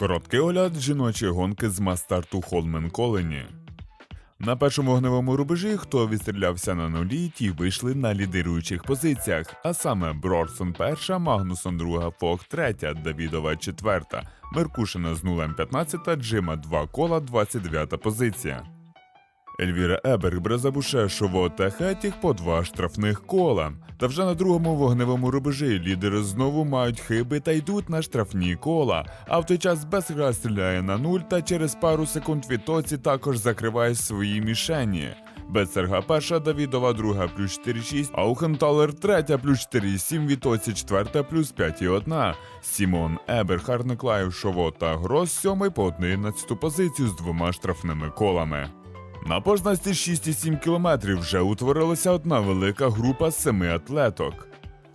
Короткий огляд жіночої гонки з мастарту Холмен Колені. На першому вогневому рубежі, хто відстрілявся на нулі, ті вийшли на лідируючих позиціях, а саме Брорсон перша, Магнусон друга, Фок третя, Давідова четверта, Меркушина з нулем 15, Джима 2 кола 29 позиція. Ельвіра Еберг, Брезабуше, Шово та Хетіх по два штрафних кола. Та вже на другому вогневому рубежі лідери знову мають хиби та йдуть на штрафні кола. А в той час Бесгра стріляє на нуль та через пару секунд Вітоці також закриває свої мішені. Бецерга перша, Давідова друга плюс 4,6, Аухенталер третя плюс 4,7, Вітоці четверта плюс 5,1. Сімон Ебер, Харниклаєв, Шово та Грос сьомий по 11 позицію з двома штрафними колами. На позначці 6,7 кілометрів вже утворилася одна велика група з семи атлеток.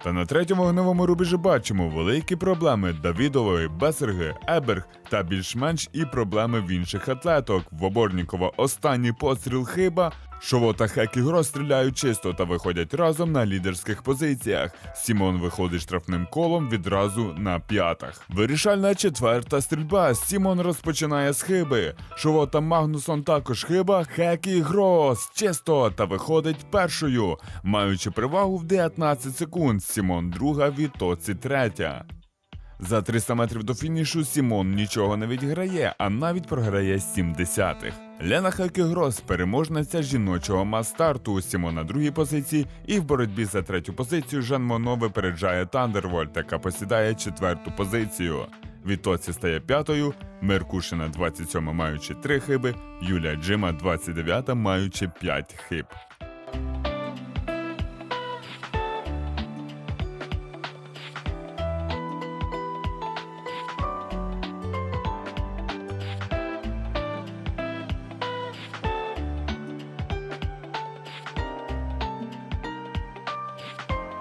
Та на третьому гновому рубежі бачимо великі проблеми Давідової, Бесерги, Еберг та більш-менш і проблеми в інших атлеток. В Оборнікова останній постріл хиба. Шово та Хек і Грос стріляють чисто та виходять разом на лідерських позиціях. Сімон виходить штрафним колом відразу на п'ятах. Вирішальна четверта стрільба. Сімон розпочинає з хиби. Шово та Магнусон також хиба. Хек і чисто та виходить першою, маючи перевагу в 19 секунд. Сімон друга, Вітоці третя. За 300 метрів до фінішу Сімон нічого не відграє, а навіть програє 7 десятих. Лена Хакегрос переможниця жіночого мастарту у Сімон на другій позиції, і в боротьбі за третю позицію Жан Моно випереджає Тандервольт, яка посідає четверту позицію. Вітоці стає п'ятою, Меркушина 27 маючи 3 хиби, Юлія Джима 29 маючи 5 хиб.